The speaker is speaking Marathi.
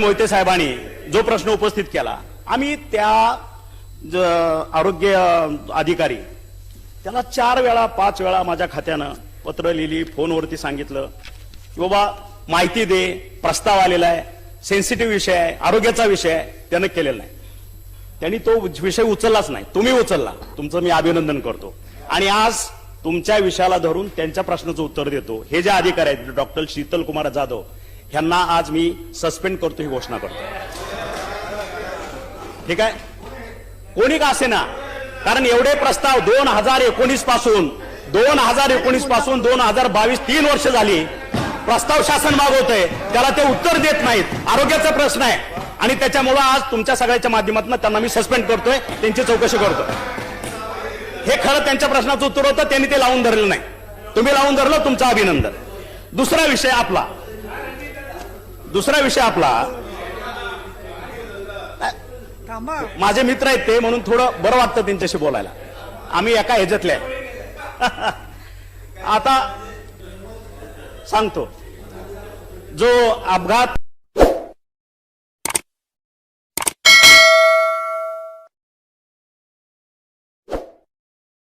मोहिते साहेबांनी जो प्रश्न उपस्थित केला आम्ही त्या आरोग्य अधिकारी त्याला चार वेळा पाच वेळा माझ्या खात्यानं पत्र लिहिली फोनवरती सांगितलं की बाबा माहिती दे प्रस्ताव आलेला आहे सेन्सिटिव्ह विषय आहे आरोग्याचा विषय आहे त्यानं केलेला नाही त्यांनी तो विषय उचललाच नाही. तुम्ही उचलला. तुमचं मी अभिनंदन करतो. आणि आज तुमच्या विषयाला धरून त्यांच्या प्रश्नाचं उत्तर देतो. हे जे अधिकारी आहेत डॉक्टर शीतल कुमार जाधव ह्यांना आज मी सस्पेंड करतो ही घोषणा करतो. ठीक आहे? कोणी का असे ना कारण एवढे प्रस्ताव दोन हजार एकोणीसपासून दोन हजार एकोणीसपासून दोन हजार बावीस तीन वर्ष झाली. प्रस्ताव शासन मागवतंय. त्याला ते उत्तर देत नाहीत. आरोग्याचा प्रश्न आहे. आणि त्याच्यामुळं आज तुमच्या सगळ्याच्या माध्यमातून त्यांना मी सस्पेंड करतोय. त्यांची चौकशी करतो हे खरं त्यांच्या प्रश्नाचं उत्तर होतं त्यांनी ते लावून धरलं नाही. तुम्ही लावून धरलं तुमचं अभिनंदन. दुसरा विषय आपला. दुसरा विषय आपला. माझे मित्र आहेत ते म्हणून थोडं बरं वाटतं त्यांच्याशी बोलायला. आम्ही एका ह्याच्यातले आहे. आता सांगतो. जो अपघात